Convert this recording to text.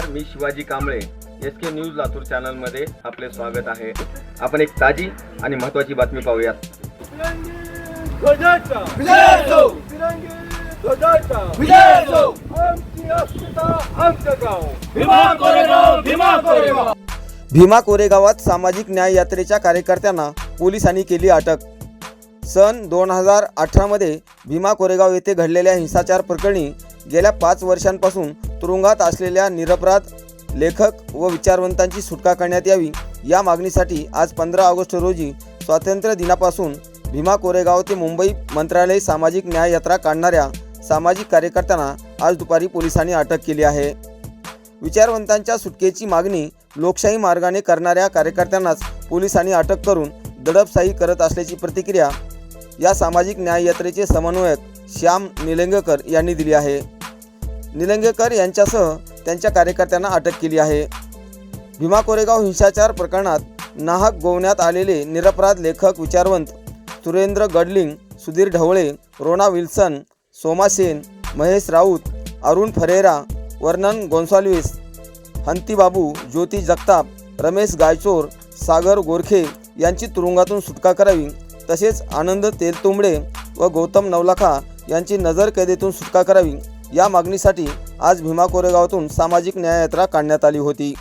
Shivaji Kamble. S K news Latur चॅनलमध्ये आपले स्वागत आहे. आपण एक ताजी आणि महत्त्वाची बातमी पाहूयात. भीमा कोरेगावात सामाजिक न्याय यात्रेच्या कार्यकर्त्यांना पोलिसांनी केली अटक. सन दोन हजार अठरामध्ये भीमा कोरेगाव येथे घडलेल्या हिंसाचार प्रकरणी गेल्या पाच वर्षांपासून तुरुंगात असलेल्या निरपराध लेखक व विचारवंतांची सुटका करण्यात यावी या मागणीसाठी आज पंधरा ऑगस्ट रोजी स्वातंत्र्य दिनापासून भीमा कोरेगाव ते मुंबई मंत्रालय सामाजिक न्याय यात्रा काढणाऱ्या सामाजिक कार्यकर्त्यांना आज दुपारी पोलिसांनी अटक केली आहे. विचारवंतांच्या सुटकेची मागणी लोकशाही मार्गाने करणाऱ्या कार्यकर्त्यांनाच पोलिसांनी अटक करून दडपशाही करत असल्याची प्रतिक्रिया या सामाजिक न्याय यात्रेचे समन्वयक श्याम निलंगेकर यांनी दिली आहे. निलंगेकर यांच्यासह त्यांच्या कार्यकर्त्यांना अटक केली आहे. भीमा कोरेगाव हिंसाचार प्रकरणात नाहक गोवण्यात आलेले निरपराध लेखक विचारवंत सुरेंद्र गडलिंग सुधीर ढवळे रोना विल्सन सोमा सेन महेश राऊत अरुण फरेरा वर्णन गोन्साल्विस हंतीबाबू ज्योती जगताप रमेश गायचोर सागर गोरखे यांची तुरुंगातून सुटका करावी. तसेच आनंद तेलतुंबडे व गौतम नवलाखा यांची नजर कैदेतून सुटका करावी या मागणीसाठी आज भीमा कोरेगावातून सामाजिक न्याय यात्रा काढण्यात आली होती.